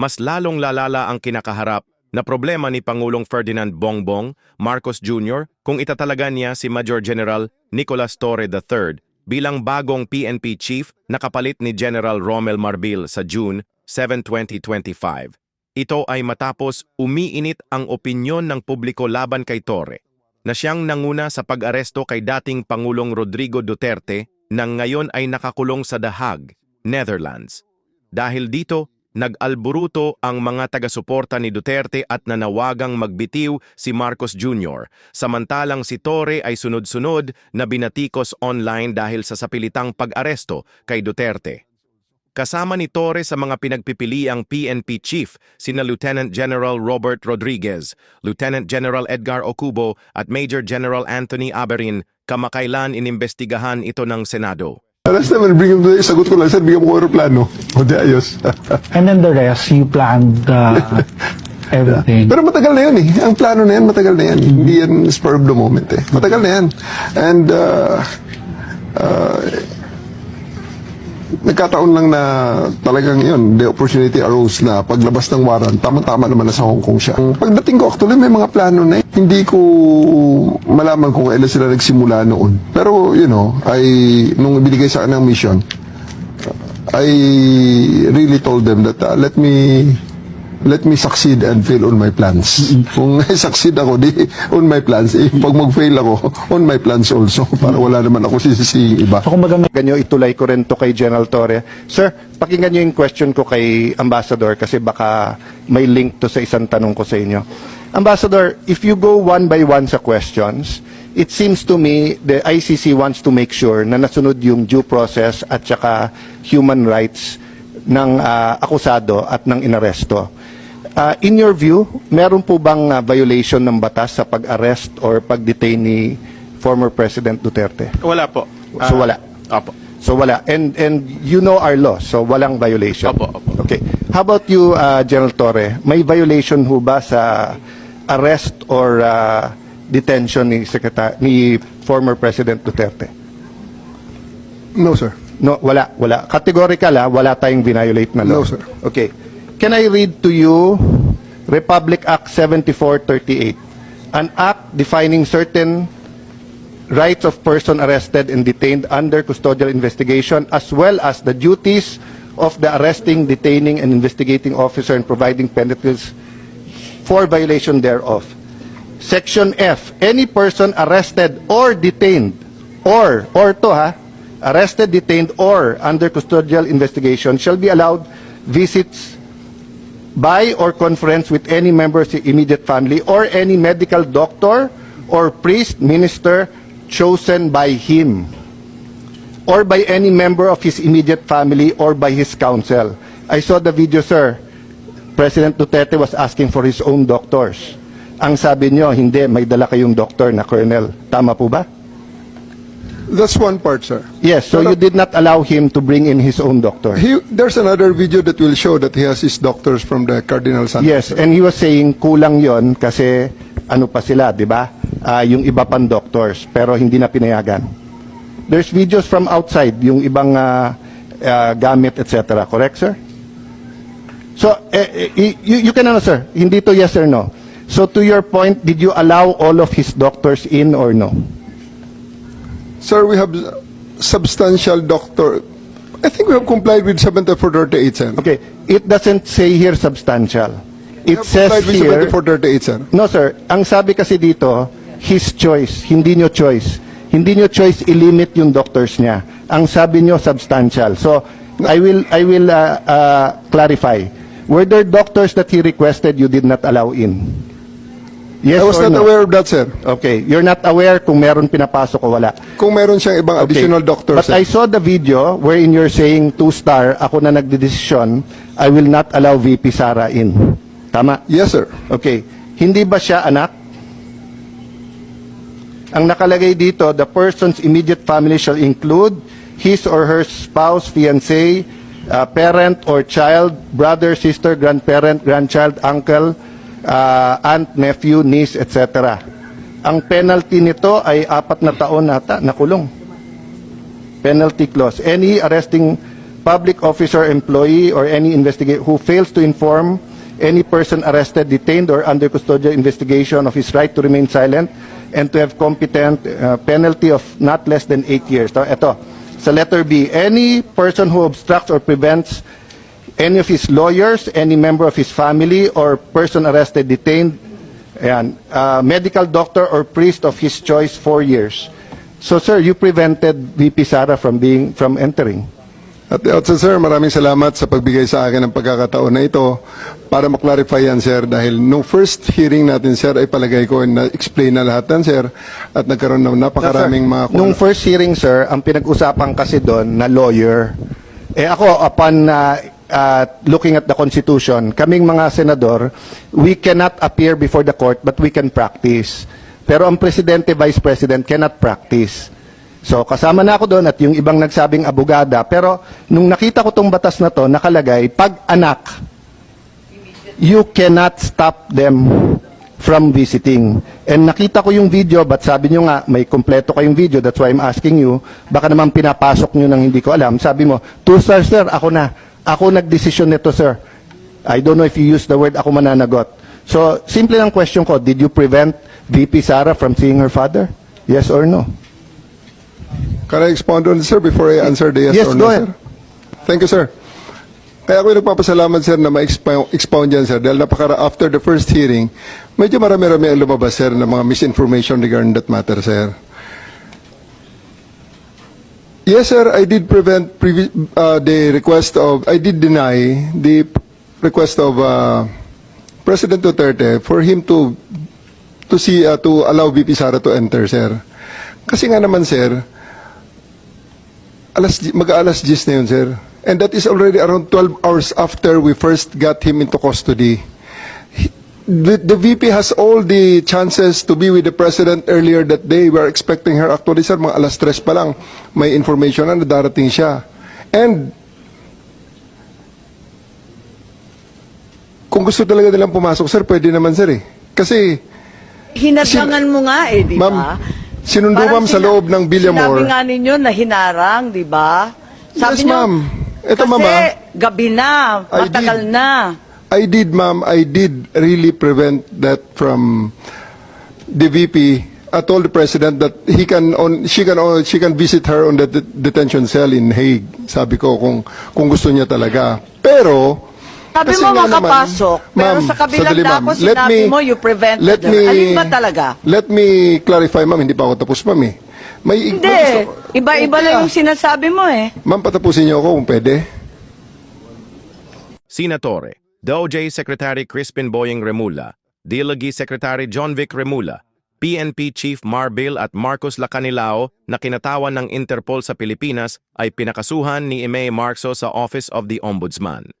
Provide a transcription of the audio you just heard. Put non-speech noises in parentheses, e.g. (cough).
mas lalong lalala ang kinakaharap na problema ni Pangulong Ferdinand Bongbong Marcos Jr. kung itatalaga niya si Major General Nicolas Torre III bilang bagong PNP chief na kapalit ni General Romel Marbil sa June 7, 2025. Ito ay matapos umiinit ang opinyon ng publiko laban kay Torre na siyang nanguna sa pag-aresto kay dating Pangulong Rodrigo Duterte nang ngayon ay nakakulong sa Hague, Netherlands. Dahil dito, nag-alburuto ang mga taga-suporta ni Duterte at nanawagang magbitiw si Marcos Jr. Samantalang si Torre ay sunod-sunod na binatikos online dahil sa sapilitang pag-aresto kay Duterte. Kasama ni Torre sa mga pinagpipiliang PNP chief sina Lieutenant General Robert Rodriguez, Lieutenant General Edgar Ocubo at Major General Anthony Aberin kamakailan inimbestigahan ito ng Senado. Last time, bigyan mo, sagot ko lang, sir, bigyan mo ko aeroplano. O di ayos. (laughs) And then the rest, you planned uh, (laughs) everything. Pero matagal na yun eh. Ang plano na yan, matagal na yan. Hindi yan spur of the moment eh. Matagal na yan. And, uh, uh, nagkataon lang na talagang yun, the opportunity arose na paglabas ng warrant, tama-tama naman na sa Hong Kong siya. Pagdating ko, actually, may mga plano na eh. Hindi ko malaman kung kailan sila nagsimula noon. Pero, you know, ay, nung ibinigay sa akin ng mission, I really told them that uh, let me let me succeed and fail on my plans. Kung (laughs) succeed ako di on my plans, eh, pag mag-fail ako on my plans also (laughs) para wala naman ako sisisiing iba. So kumbaga Ganyo, itulay ko rin to kay General Torre. Sir, pakinggan nyo yung question ko kay Ambassador kasi baka may link to sa isang tanong ko sa inyo. Ambassador, if you go one by one sa questions, it seems to me the ICC wants to make sure na nasunod yung due process at saka human rights ng ah, akusado at ng inaresto. Ah, in your view, meron po bang ah, violation ng batas sa pag-arrest or pag-detain ni former President Duterte? Wala po. So, Ah, wala? Opo. So wala. And and you know our law, so walang violation. Opo, opo. Okay. How about you, uh, General Torre? May violation ho ba sa arrest or uh, detention ni Secretary ni former President Duterte? No, sir. No, wala, wala. Categorical ah, wala tayong violate na law. No, sir. Okay. Can I read to you Republic Act 7438? An act defining certain rights of person arrested and detained under custodial investigation as well as the duties of the arresting, detaining, and investigating officer and providing penalties for violation thereof. Section F, any person arrested or detained or, or to ha, arrested, detained, or under custodial investigation shall be allowed visits by or conference with any member of the immediate family or any medical doctor or priest, minister chosen by him or by any member of his immediate family or by his counsel. I saw the video, sir. President Duterte was asking for his own doctors. Ang sabi niyo, hindi, may dala kayong doctor na colonel. Tama po ba? That's one part, sir. Yes, so you did not allow him to bring in his own doctor. He, there's another video that will show that he has his doctors from the Cardinal Santos. Yes, and he was saying kulang yon kasi ano pa sila, di ba? Ah, yung iba pang doctors, pero hindi na pinayagan. There's videos from outside, yung ibang ah, ah, gamit, etc. Correct, sir? So, eh, eh, you, you can answer. Hindi to yes or no. So, to your point, did you allow all of his doctors in or no? Sir, we have substantial doctor. I think we have complied with 7438, sir. Okay, it doesn't say here substantial. It says complied with here... 7438, sir. No, sir. Ang sabi kasi dito, his choice. Hindi nyo choice. Hindi nyo choice i-limit yung doctors niya. Ang sabi nyo, substantial. So, I will, I will uh, uh, clarify. Were there doctors that he requested you did not allow in? Yes I was or not no? aware of that, sir. Okay. You're not aware kung meron pinapasok o wala. Kung meron siyang ibang Okay. additional doctors, But sir. I saw the video wherein you're saying two-star, ako na nagdedesisyon, I will not allow VP Sara in. Tama? Yes, sir. Okay. Hindi ba siya anak? Ang nakalagay dito, the person's immediate family shall include his or her spouse, fiancé, uh, parent or child, brother, sister, grandparent, grandchild, uncle, uh, aunt, nephew, niece, etc. Ang penalty nito ay apat na taon nata na kulong. Penalty clause. Any arresting public officer, employee, or any investigator who fails to inform any person arrested, detained, or under custodial investigation of his right to remain silent and to have competent uh, penalty of not less than eight years. So, ito, sa letter B, any person who obstructs or prevents any of his lawyers, any member of his family, or person arrested, detained, ayan, uh, medical doctor or priest of his choice, four years. So, sir, you prevented VP Sara from being from entering. At the outset, sir, maraming salamat sa pagbigay sa akin ng pagkakataon na ito para maklarify yan, sir, dahil nung first hearing natin, sir, ay palagay ko na-explain na lahat yan, sir, at nagkaroon ng napakaraming Sir, mga... Nung first hearing, sir, ang pinag-usapan kasi doon na lawyer, eh ako, upon uh, uh, looking at the Constitution, kaming mga senador, we cannot appear before the court, but we can practice. Pero ang presidente, vice president cannot practice. So, kasama na ako doon at yung ibang nagsabing abogada. Pero, nung nakita ko tong batas na to, nakalagay, pag anak, you cannot stop them from visiting. And nakita ko yung video, but sabi nyo nga, may kompleto kayong video, that's why I'm asking you, baka naman pinapasok nyo nang hindi ko alam. Sabi mo, two stars sir, ako na. Ako nagdesisyon nito sir. I don't know if you use the word ako mananagot. So, simple lang question ko, did you prevent VP Sara from seeing her father? Yes or no? Can I expound on this, sir, before I answer the yes, Yes, or go no, ahead. sir? Thank you, sir. Kaya ako nagpapasalamat, sir, na ma-expound expound yan, sir, dahil napakara after the first hearing, medyo marami-rami ang lumabas, sir, ng mga misinformation regarding that matter, sir. Yes, sir, I did prevent uh, the request of, I did deny the request of uh, President Duterte for him to to see uh, to allow VP Sara to enter, sir. Kasi nga naman, sir, alas, mag-alas 10 na yun, sir. And that is already around 12 hours after we first got him into custody. He- The, the VP has all the chances to be with the President earlier that day. We are expecting her actually, sir, mga alas 3 pa lang. May information na darating siya. And kung gusto talaga nilang pumasok, sir, pwede naman, sir, eh. Kasi, Hinardangan mo nga eh, di ba? Ma'am, sinundo, ma'am, sa loob ng Villamor. Sinabi nga ninyo na hinarang, di ba? Yes, niyo, ma'am. Ito, kasi ma'am, ah. gabi na, matagal na. I did, ma'am. I did really prevent that from the VP. I told the president that he can on she can on, she can visit her on the det- detention cell in Hague. Sabi ko kung kung gusto niya talaga. Pero Sabi mo nga naman- makapasok, pero Ma'am, sa kabilang dako Let sinabi me- mo you prevented let me- Alin ba talaga? Let me clarify, ma'am. Hindi pa ako tapos, ma'am. Eh. May Hindi, iba-iba Okay, lang ah. yung sinasabi mo eh. Ma'am, patapusin niyo ako kung pwede. Senatore, DOJ Secretary Crispin Boying Remula, DLG Secretary John Vic Remula, PNP Chief Marbil at Marcos Lacanilao na kinatawan ng Interpol sa Pilipinas ay pinakasuhan ni Ime Marxo sa Office of the Ombudsman.